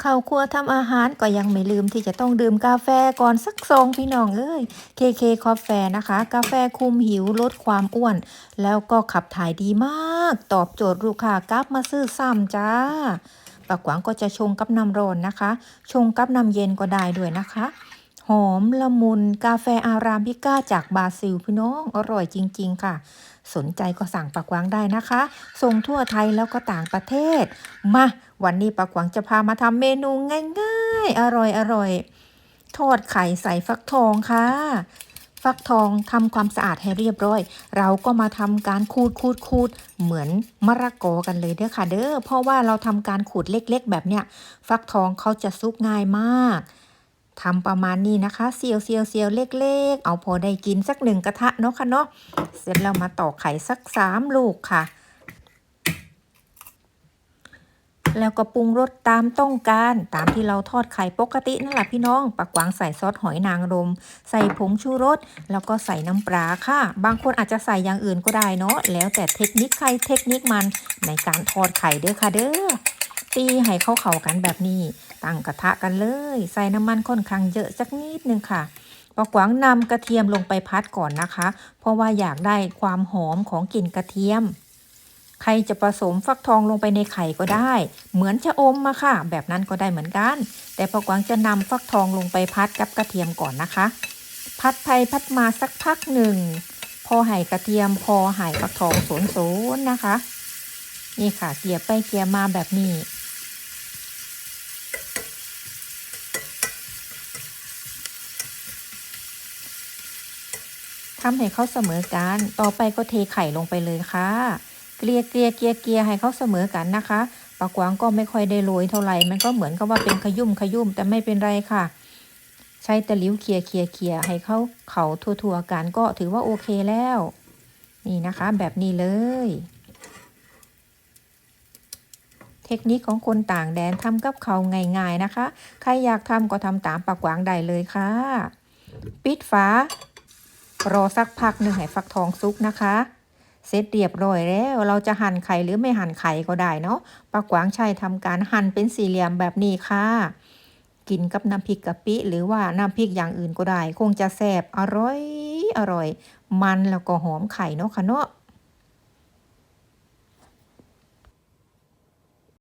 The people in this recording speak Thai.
เข้าครัวทำอาหารก็ยังไม่ลืมที่จะต้องดื่มกาแฟก่อนสักซองพี่น้องเอ้ย KK คอฟแฟนะคะ กาแฟคุมหิวลดความอ้วน แล้วก็ขับถ่ายดีมาก ตอบโจทย์ลูกค้ากลับมาซื้อซ้ำจ้าปากหวังก็จะชงกับน้ำร้อนนะคะ ชงกับน้ำเย็นก็ได้ด้วยนะคะ หอมละมุน กาแฟอาราบิก้าจากบราซิลพี่น้องอร่อยจริง ๆ ค่ะ สนใจก็สั่งปากวังได้นะคะ ส่งทั่วไทยแล้วก็ต่างประเทศ มาวันนี้ปากวังจะพามาทำเมนูง่ายๆ อร่อยๆทอดไข่ใส่ฟักทองค่ะ ฟักทองทำความสะอาดให้เรียบร้อย เราก็มาทำการขูดขูดขูดเหมือนมะระกอกันเลยเด้อค่ะ เด้อเพราะว่าเราทำการขูดเล็ก ๆ แบบเนี้ยฟักทองเขาจะซุกง่ายมาก ทำประมาณนี้นะคะเซียวเซียวเซียวเล็ก ๆ เอาพอได้กินสักหนึ่งกระทะเนาะค่ะเนาะเสร็จแล้วมาตอกไข่สักสามลูกค่ะ แล้วก็ปรุงรสตามต้องการตามที่เราทอดไข่ปกตินั่นแหละพี่น้องปักกวางใส่ซอสหอยนางรม ใส่ผงชูรส แล้วก็ใส่น้ำปลาค่ะ บางคนอาจจะใส่อย่างอื่นก็ได้เนาะแล้วแต่เทคนิคใครเทคนิคมันในการทอดไข่เด้อค่ะเด้อ ตีให้เข้าเข้ากันแบบนี้ตั้งกระทะกันเลย ใส่น้ำมันค่อนข้างเยอะสักนิดนึงค่ะปอกวังนำกระเทียมลงไปพัดก่อนนะคะ เพราะว่าอยากได้ความหอมของกลิ่นกระเทียม ใครจะผสมฟักทองลงไปในไข่ก็ได้ เหมือนชะอมมาค่ะ แบบนั้นก็ได้เหมือนกัน แต่ปอกวังจะนำฟักทองลงไปพัดกับกระเทียมก่อนนะคะ พัดไปพัดมาสักพักหนึ่ง พอไห่กระเทียมพอไห่ฟักทองสนๆนะคะ นี่ค่ะเกลี่ยไปเกลี่ยมาแบบนี้ ทำให้เขาเสมอกัน ต่อไปก็เทไข่ลงไปเลยค่ะ เกลี่ยเกลี่ยเกลี่ยเกลี่ยให้เขาเสมอกันนะคะปากวางก็ไม่ค่อยได้โรยเท่าไหร่ มันก็เหมือนกับว่าเป็นขยุ่มขยุ่มแต่ไม่เป็นไรค่ะ ใช้ตะลิ้วเคียเคียเคียให้เขาเขาทั่วๆกันก็ถือว่าโอเคแล้ว นี่นะคะ แบบนี้เลย เทคนิคของคนต่างแดนทำกับเขาง่ายๆนะคะ ใครอยากทำก็ทำตามปากวางได้เลยค่ะ ปิดฝา รอสักพักหนึ่งให้ฟักทองซุกนะคะ เสร็จเรียบร้อยแล้ว เราจะหั่นไข่หรือไม่หั่นไข่ก็ได้เนาะปากหวางชัยทำการหั่นเป็นสี่เหลี่ยมแบบนี้ค่ะ กินกับน้ำพริกกะปิ หรือว่าน้ำพริกอย่างอื่นก็ได้ คงจะแซ่บอร่อยอร่อย มันแล้วก็หอมไข่เนาะค่ะเนาะ